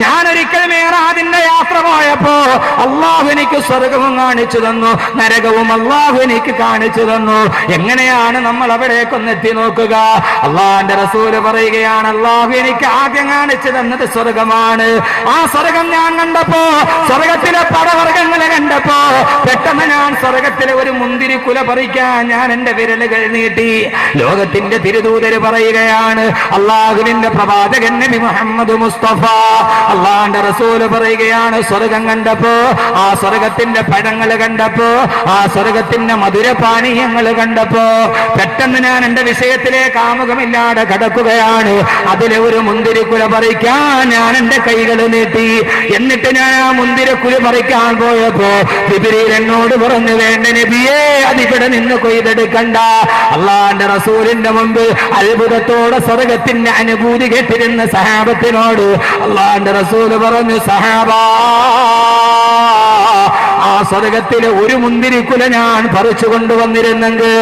ഞാനൊരിക്കൽ മേറാദിന്റെ യാത്ര പോയപ്പോ അള്ളാഹു എനിക്ക് സ്വർഗവും കാണിച്ചു തന്നു നരകവും അള്ളാഹു എനിക്ക് കാണിച്ചു തന്നു. എങ്ങനെയാണ് നമ്മൾ അവിടേക്കൊന്ന് എത്തി നോക്കുക? അള്ളാഹിന്റെ റസൂൽ പറയുകയാണ് അള്ളാഹു എനിക്ക് ആദ്യം കാണിച്ചു തന്നത് സ്വർഗമാണ്. ആ സ്വർഗം ഞാൻ കണ്ടപ്പോ സ്വർഗത്തിലെ പടവർഗങ്ങളെ പെട്ടെന്ന് ഞാൻ സ്വർഗത്തിലെ ഒരു മുന്തിരി കുല പറിക്കാൻ ഞാൻ എന്റെ വിരലുകൾ നീട്ടി. ലോകത്തിന്റെ തിരുദൂതര് പറയുകയാണ് അള്ളാഹുവിന്റെ പ്രവാചകൻ നബി മുഹമ്മദ് മുസ്തഫ. അള്ളാന്റെ റസൂൽ പറയുകയാണ് സ്വർഗം കണ്ടപ്പോ ആ സ്വർഗത്തിന്റെ പഴങ്ങൾ കണ്ടപ്പോ ആ സ്വർഗത്തിന്റെ മധുരപാനീയങ്ങൾ കണ്ടപ്പോ പെട്ടെന്ന് ഞാൻ എന്റെ വിഷയത്തിലെ കാമുകമില്ലാതെ കടക്കുകയാണ്. അതിലെ ഒരു മുന്തിരിക്കുല പറിക്കാൻ ഞാൻ എന്റെ കൈകൾ നീട്ടി. എന്നിട്ട് ഞാൻ ആ മുന്തിരിക്കുല പറിക്കാൻ പോയപ്പോ ജിബ്രീൽ എന്നോട് പറഞ്ഞു വേണ്ട നബിയേ അതിവിടെ നിന്ന് കൊയ്തെടുക്കണ്ട. അള്ളാന്റെ റസൂലിന്റെ മുമ്പ് അത്ഭുതത്തോടെ സ്വർഗത്തിന്റെ അനുഭൂതി കേട്ടിരുന്ന സഹാബത്തിനോട് അള്ളാന്റെ റസൂൽ പറഞ്ഞു സഹാബാ ആ സ്വർഗത്തിലെ ഒരു മുന്തിരിക്കുല ഞാൻ പറിച്ചു കൊണ്ടുവന്നിരുന്നെങ്കിൽ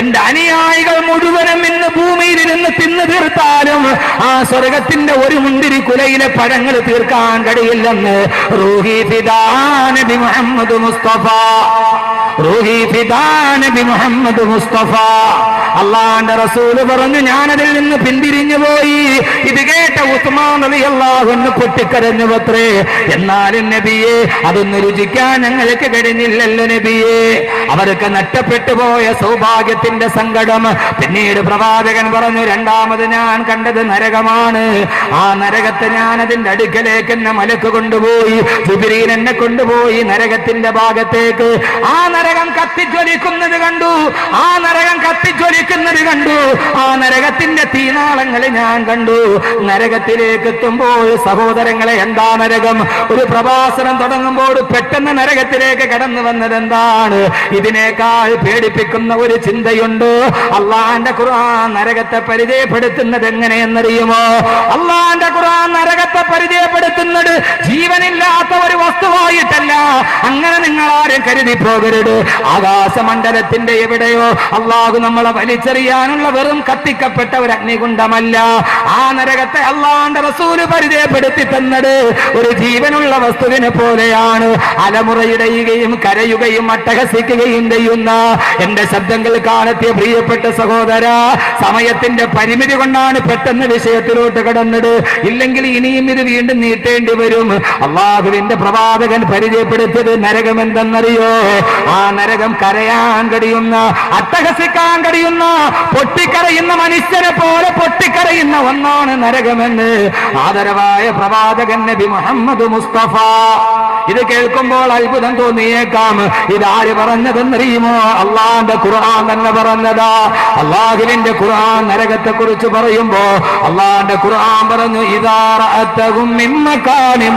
എന്റെ അനുയായികൾ മുഴുവനും ഇന്ന് ഇരുന്ന് തിന്നു തീർത്താലും ആ സ്വർഗത്തിന്റെ ഒരു മുന്തിരിക്കുലയിലെ പഴങ്ങൾ തീർക്കാൻ കഴിയില്ലെന്ന് റൂഹി ഫിദാ നബി മുഹമ്മദ് മുസ്തഫ. മുസ്തഫ. അള്ളാന്റെ റസൂൽ പറഞ്ഞു ഞാനതിൽ നിന്ന് പിന്തിരിഞ്ഞു പോയി. ഇത് കേട്ട ഉസ്മാൻ അലി അള്ളാഹുന്ന് പൊട്ടിക്കരഞ്ഞു പത്രേ. എന്നാലും നബിയെ അതൊന്ന് രുചിക്കാൻ ഞങ്ങൾക്ക് കഴിഞ്ഞില്ലല്ലോ നബിയെ. അവർക്ക് നഷ്ടപ്പെട്ടു പോയ സൗഭാഗ്യത്തിന്റെ സങ്കടം. പിന്നീട് പ്രവാചകൻ പറഞ്ഞു രണ്ടാമത് ഞാൻ കണ്ടത് നരകമാണ്. ആ നരകത്തെ ഞാൻ അതിന്റെ അടുക്കലേക്ക് എന്നെ മലക്ക് കൊണ്ടുപോയി സുബിരീൻ എന്നെ കൊണ്ടുപോയി നരകത്തിന്റെ ഭാഗത്തേക്ക്. ആ നരകം കത്തിജ്വലിക്കുന്നത് കണ്ടു. ആ നരകം കത്തിജ്വലിക്കുന്നത് കണ്ടു. ആ നരകത്തിന്റെ തീനാളങ്ങൾ ഞാൻ കണ്ടു. നരകത്തിലേക്ക് എത്തുമ്പോൾ സഹോദരങ്ങളെ എന്താ നരകം? ഒരു പ്രഭാസനം തുടങ്ങുമ്പോൾ പെട്ടെന്ന് നരകത്തിലേക്ക് കടന്നു വന്നത് എന്താണ്? ഇതിനേക്കാൾ പേടിപ്പിക്കുന്ന ഒരു ചിന്തയുണ്ട്. അള്ളാന്റെ ഖുർആൻ നരകത്തെ പരിചയപ്പെടുത്തുന്നത് എങ്ങനെയെന്നറിയുമോ? അള്ളാന്റെ ഖുർആൻ നരകത്തെ പരിചയപ്പെടുത്തുന്നത് ജീവനില്ലാത്ത ഒരു വസ്തുവായിട്ടല്ല. അങ്ങനെ നിങ്ങൾ ആരും കരുതി പോകരുത് ആകാശമണ്ഡലത്തിന്റെ എവിടെയോ അള്ളാഹു നമ്മളെ വലിച്ചെറിയാനുള്ള വെറും കത്തിക്കപ്പെട്ട ഒരു അഗ്നികുണ്ഡമല്ല ആ നരകത്തെ അള്ളാന്റെ റസൂൽ പരിചയപ്പെടുത്തി തന്നത് ഒരു ജീവനുള്ള വസ്തുവിനെ പോലെയാണ്. അലമുറയിടയുകയും കരയുകയും അട്ടഹസിക്കുകയും ചെയ്യുന്ന എന്റെ ശബ്ദങ്ങൾ കാണത്തിയ പ്രിയപ്പെട്ട സഹോദര സമയത്തിന്റെ പരിമിതി കൊണ്ടാണ് പെട്ടെന്ന് വിഷയത്തിലോട്ട് കടന്നത്. ഇല്ലെങ്കിൽ ഇനിയും ഇത് വീണ്ടും നീട്ടേണ്ടി വരും. അള്ളാഹുവിന്റെ പ്രവാചകൻ പരിചയപ്പെടുത്തിയത് നരകമെന്തെന്നറിയോ? ആ നരകം കരയാൻ കഴിയുന്ന അട്ടഹസിക്കാൻ കഴിയുന്ന പൊട്ടിക്കരയുന്ന മനുഷ്യനെ പോലെ പൊട്ടിക്കരയുന്ന ഒന്നാണ് നരകമെന്ന് ആദരവായ പ്രവാചകൻ നബി മുഹമ്മദ് മുസ്തഫ. ഇത് കേൾക്കുമ്പോൾ അത്ഭുതം തോന്നിയേക്കാം. ഇതാര് പറഞ്ഞതെന്നറിയുമോ? അള്ളാന്റെ ഖുർആൻ തന്നെ പറഞ്ഞതാ. അള്ളാഹുവിന്റെ ഖുർആൻ നരകത്തെ കുറിച്ച് പറയുമ്പോ അള്ളാന്റെ ഖുർആൻ പറഞ്ഞു ഇതാറഅത്തഹും മിൻ മകാനിൻ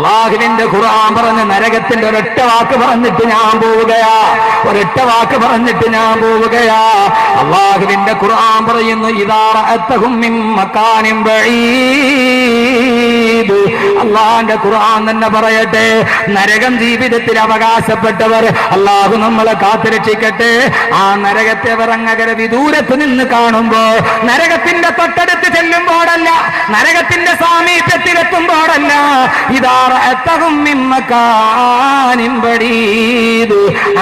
അള്ളാഹുവിന്റെ ഖുർആൻ പറഞ്ഞ നരകത്തിന്റെ ഒരൊറ്റ വാക്ക് പറഞ്ഞിട്ട് ഞാൻ പോവുകയാ. ഒരൊറ്റ വാക്ക് പറഞ്ഞിട്ട് ഞാൻ പോവുകയാ. അള്ളാഹുവിന്റെ ഖുർആൻ പറയുന്നു മകാനിൻ ബഈദ്. അള്ളാഹിന്റെ ഖുർആൻ തന്നെ പറയട്ടെ. നരകം ജീവിതത്തിൽ അവകാശപ്പെട്ടവർ അള്ളാഹു നമ്മളെ കാത്തിരക്ഷിക്കട്ടെ. ആ നരകത്തെ അവർ അങ്ങകര വിദൂരത്ത് നിന്ന് കാണുമ്പോ നരകത്തിന്റെ തൊട്ടടുത്ത് ചെല്ലുമ്പോഴല്ല നരകത്തിന്റെ സാമീപ്യത്തിലെത്തുമ്പോഴല്ല ഇതാറത്തകും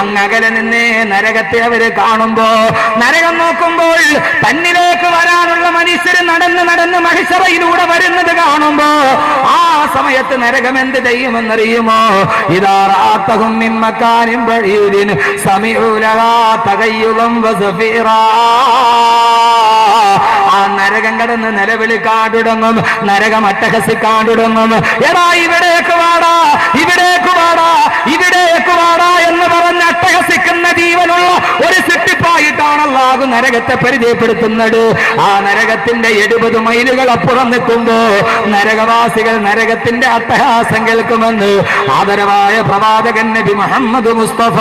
അങ്ങകലെ നിന്നേ നരകത്തെ അവർ കാണുമ്പോ നരകം നോക്കുമ്പോൾ തന്നിലേക്ക് വരാനുള്ള മനുഷ്യർ നടന്ന് നടന്ന് മഹിഷറയിലൂടെ വരുന്നത് കാണുമ്പോ ആ സമയത്ത് നരകം എന്ത് ചെയ്യുമെന്നറിയുമോ? ഇതാറാത്തകും മിമ്മക്കാനും വഴിയുതിന് സമീപ തകയ്യുളം വസഫീറാ. നരകം കടന്ന് നിലവിളി തുടങ്ങും നരകം അട്ടഹസി തുടങ്ങും എടാ ഇവിടേക്ക് വാടാ ഇവിടേക്ക് വാടാ ഇവിടേക്ക് വാടാ എന്ന് പറഞ്ഞ് അട്ടഹസിക്കുന്ന ജീവനുള്ള ഒരു സിട്ടിപ്പായിട്ടാ എങ്ങനെയാണ് അള്ളാഹു നരകത്തെ പരിചയപ്പെടുത്തുന്നത്. ആ നരകത്തിന്റെ എഴുപത് മൈലുകൾ അപ്പുറം നിൽക്കുമ്പോ നരകവാസികൾ നരകത്തിന്റെ അട്ടഹാസം കേൾക്കുമെന്ന് ആദരവായ പ്രവാചകൻ നബി മുഹമ്മദ് മുസ്തഫ.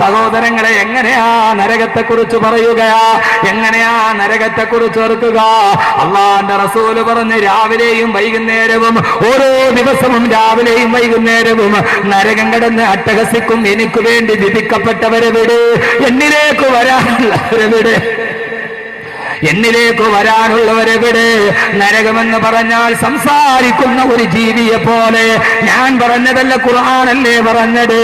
സഹോദരങ്ങളെ എങ്ങനെയാ നരകത്തെ കുറിച്ച് പറയുക? എങ്ങനെയാ നരകത്തെ കുറിച്ച് ഓർക്കുക അള്ളാന്റെ റസൂൽ പറഞ്ഞ് രാവിലെയും വൈകുന്നേരവും ഓരോ ദിവസവും രാവിലെയും വൈകുന്നേരവും നരകം കടന്ന് അട്ടഹസിക്കും എനിക്ക് വേണ്ടി വിധിക്കപ്പെട്ടവരെവിടെ എന്നിലേക്ക് വരാനുള്ളവരെവിടെ എന്നിലേക്ക് വരാനുള്ളവരെവിടെ നരകമെന്ന് പറഞ്ഞാൽ സംസാരിക്കുന്ന ഒരു ജീവിയെ പോലെ ഞാൻ പറഞ്ഞതല്ല ഖുർആാനല്ലേ പറഞ്ഞത്.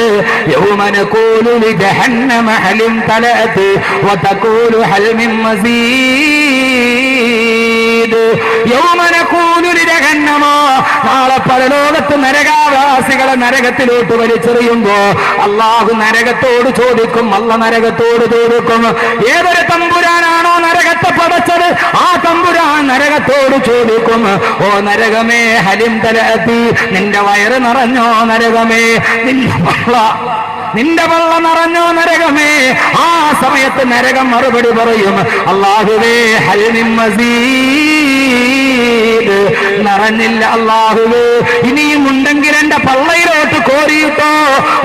യൗമന കൂലു ജഹന്നമ ഹലിം തലത്ത് വതകൂലു ഹൽ മിൻ മസീദ് യൗമന കൂലു ജഹന്നമോ നാളെ പരലോകത്ത് നരകാവാസികളെ നരകത്തിലോട്ട് വലിച്ചെറിയുമ്പോ അള്ളാഹു നരകത്തോട് ചോദിക്കും അല്ല നരകത്തോട് ചോദിക്കും ഏതൊരു തമ്പുരാനാണോ നരകത്തെ പടച്ചത്? ആ തമ്പുരാൻ നരകത്തോട് ചോദിക്കും ഓ നരകമേ ഹലിം തലത്തി നിന്റെ വയറ് നിറഞ്ഞോ നരകമേ? നിന്റെ നിന്റെ വള്ള നിറഞ്ഞോ നരകമേ ആ സമയത്ത് നരകം മറുപടി പറയും അള്ളാഹുവേ ഹലിം മസീദ്. നിറഞ്ഞില്ല അള്ളാഹുവേ. ഇനിയും ഉണ്ടെങ്കിൽ എന്റെ പള്ളയിലോട്ട് കോരിയിട്ടോ.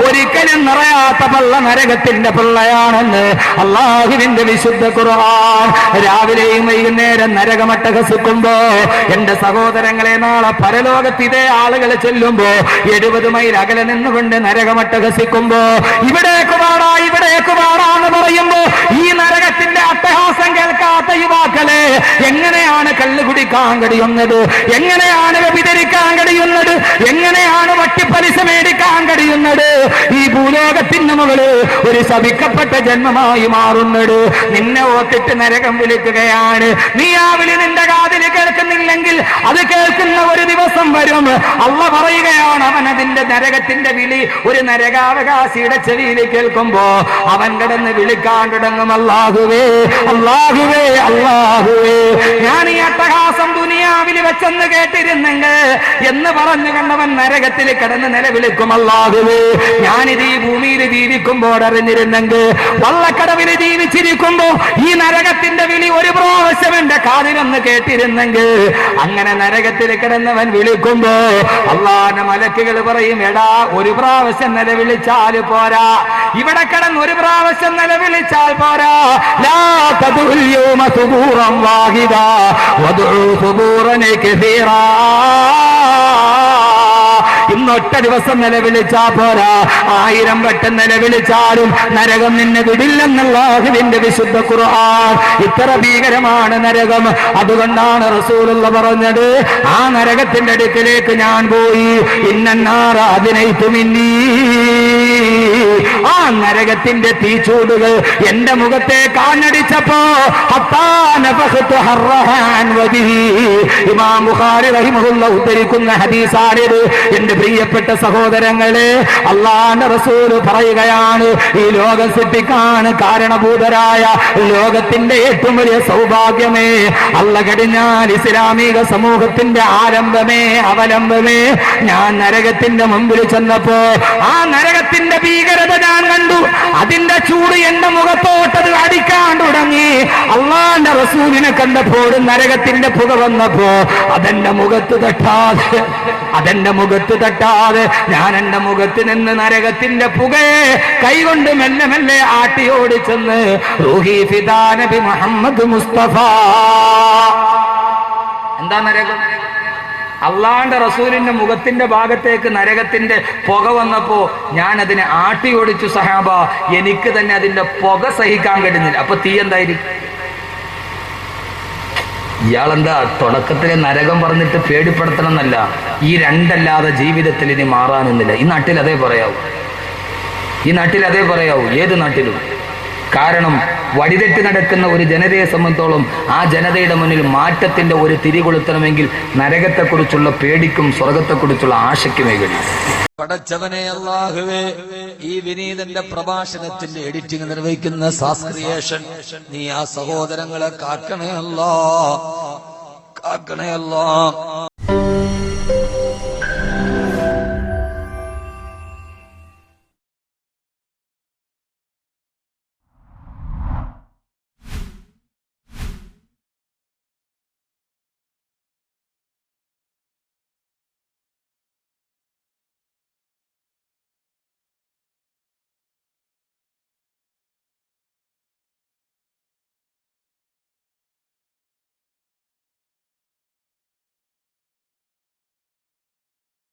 ഒരിക്കലും നിറയാത്ത പള്ള നരകത്തിന്റെ പിള്ളയാണെന്ന് അള്ളാഹുവിന്റെ വിശുദ്ധ ഖുർആൻ രാവിലെയും വൈകുന്നേരം നരകമട്ടഹസിക്കുമ്പോ എന്റെ സഹോദരങ്ങളെ നാളെ പരലോകത്ത് ഇതേ ആളുകൾ ചെല്ലുമ്പോ എഴുപത് മൈൽ അകലെ നിന്നുകൊണ്ട് നരകമട്ടഹസിക്കുമ്പോ ഇവിടേക്ക് വാടാ ഇവിടേക്ക് വാടാ എന്ന് പറയുമ്പോ ഈ നരകത്തിന്റെ അട്ടഹാസം കേൾക്കാത്ത യുവാക്കളെ എങ്ങനെയാണ് കള്ളു കുടിക്കാൻ കഴിയുന്നത്? എങ്ങനെയാണ് വ്യഭിചരിക്കാൻ കഴിയുന്നത്? എങ്ങനെയാണ് വട്ടിപ്പലിശ മേടിക്കാൻ കഴിയുന്നത്? ഈ ഭൂലോകത്തിന് മുകളിൽ ഒരു ശപിക്കപ്പെട്ട ജന്മമായി മാറുന്നത്. നിന്നെ ഓത്തിട്ട് നരകം വിളിക്കുകയാണ്. നീ ആ വിളി നിന്റെ കാതിൽ കേൾക്കുന്നില്ലെങ്കിൽ അത് കേൾക്കുന്ന ഒരു ദിവസം വരും. അള്ള പറയുകയാണ് അവൻ അതിന്റെ നരകത്തിന്റെ വിളി ഒരു നരകാവകാശിയുടെ ചെവിയിൽ കേൾക്കുമ്പോ അവൻ കിടന്ന് വിളിക്കാൻ തുടങ്ങും. ഞാൻ ഈ അട്ടഹാസം വെച്ചെന്ന് കേട്ടിരുന്നെങ്കിൽ എന്ന് പറഞ്ഞു കണ്ടവൻ നരകത്തിൽ കിടന്ന് നിലവിളിക്കും അല്ലാഹുവേ. ഞാനിത് ഈ ഭൂമിയിൽ ജീവിക്കുമ്പോൾ അറിഞ്ഞിരുന്നെങ്കിൽ വള്ളക്കടവിൽ ജീവിച്ചിരിക്കുമ്പോ ഈ നരകത്തിന്റെ വിളി ഒരു പ്രാവശ്യം എന്റെ കാതിലൊന്ന് കേട്ടിരുന്നെങ്കിൽ അങ്ങനെ നരകത്തിൽ കിടന്നവൻ വിളിക്കുമ്പോ അള്ളാന്റെ മലക്കുകൾ പറയും എടാ ഒരു പ്രാവശ്യം നിലവിളിച്ചാൽ പോരാ. ഇവിടെ കിടന്ന് ഒരു പ്രാവശ്യം നിലവിളിച്ചാൽ പോരാ. ലാ വാഹിതൂറനേക്ക് യൗമ സുബൂറൻ വാഹിദ كثيرا ഇന്നൊറ്റ ദിവസം നിലവിളിച്ചാ പോരാ. ആയിരം വട്ടം നിലവിളിച്ചാലും നരകം നിന്നെ വിടില്ലെന്നുള്ളാഹുവിന്റെ വിശുദ്ധ ഖുർആൻ. ഇത്ര ഭീകരമാണ് നരകം. അതുകൊണ്ടാണ് റസൂലുള്ള പറഞ്ഞത് ആ നരകത്തിന്റെ അടുക്കിലേക്ക് ഞാൻ പോയി. ഇന്നാറ ആ നരകത്തിന്റെ തീച്ചൂടുകൾ എന്റെ മുഖത്തെ കാഞ്ഞടിച്ചപ്പോ. ഇമാം ബുഖാരി ഉദ്ധരിക്കുന്ന ഹദീസാണിത്. എന്റെ പ്രിയപ്പെട്ട സഹോദരങ്ങളെ അള്ളാന്റെ റസൂൽ പറയുകയാണ് ഈ ലോകം സൃഷ്ടിക്കാണ് കാരണഭൂതരായ ലോകത്തിന്റെ ഏറ്റവും വലിയ സൗഭാഗ്യമേ. അല്ല കടിഞ്ഞാൽ ഇസ്ലാമിക സമൂഹത്തിന്റെ ആരംഭമേ അവലംബമേ. ഞാൻ നരകത്തിന്റെ മുമ്പിൽ ചെന്നപ്പോ ആ നരകത്തിന്റെ ഭീകരത ഞാൻ കണ്ടു. അതിന്റെ ചൂട് എന്റെ മുഖത്തോട്ടത് അടിക്കാൻ തുടങ്ങി. അള്ളാന്റെ റസൂലിനെ കണ്ടപ്പോൾ നരകത്തിന്റെ പുക വന്നപ്പോ അതെന്റെ മുഖത്ത് തട്ടാതെ അതെന്റെ മുഖത്ത് തട്ടാതെ ഞാൻ എന്റെ മുഖത്ത് നിന്ന് നരകത്തിന്റെ പുകയെ കൈകൊണ്ട് മെല്ലെ മെല്ലെ ആട്ടി ഓടിച്ചെന്ന് റൂഹി ഫിദാ നബി മുഹമ്മദ് മുസ്തഫ. എന്താ നരകം? അള്ളാന്റെ റസൂലിന്റെ മുഖത്തിന്റെ ഭാഗത്തേക്ക് നരകത്തിന്റെ പുക വന്നപ്പോ ഞാൻ അതിനെ ആട്ടി ഓടിച്ചു സഹാബ. എനിക്ക് തന്നെ അതിന്റെ പുക സഹിക്കാൻ കഴിഞ്ഞില്ല അപ്പൊ തീ എന്തായിരിക്കും? ഇയാളെന്താ തുടക്കത്തിലെ നരകം പറഞ്ഞിട്ട് പേടിപ്പെടുത്തണം എന്നല്ല ഈ രണ്ടല്ലാതെ ജീവിതത്തിൽ ഇനി മാറാനൊന്നില്ല ഈ നാട്ടിൽ അതേ പറയാവൂ. ഈ നാട്ടിൽ അതേ പറയാവൂ. ഏത് നാട്ടിലും. കാരണം വഴിതെറ്റി നടക്കുന്ന ഒരു ജനതയെ സംബന്ധിച്ചോളം ആ ജനതയുടെ മുന്നിൽ മാറ്റത്തിന്റെ ഒരു തിരി കൊളുത്തണമെങ്കിൽ നരകത്തെക്കുറിച്ചുള്ള പേടിക്കും സ്വർഗത്തെക്കുറിച്ചുള്ള ആശയ്ക്കുമേ കഴിയും പടച്ചവനെ ഈ വിനീതന്റെ പ്രഭാഷണത്തിന്റെ എഡിറ്റിംഗ് നിർവഹിക്കുന്ന സാസ്ക്രിയേഷൻ നീ ആ സഹോദരങ്ങളെ കാക്കണേ അല്ലാ കാക്കണേ അല്ലാ.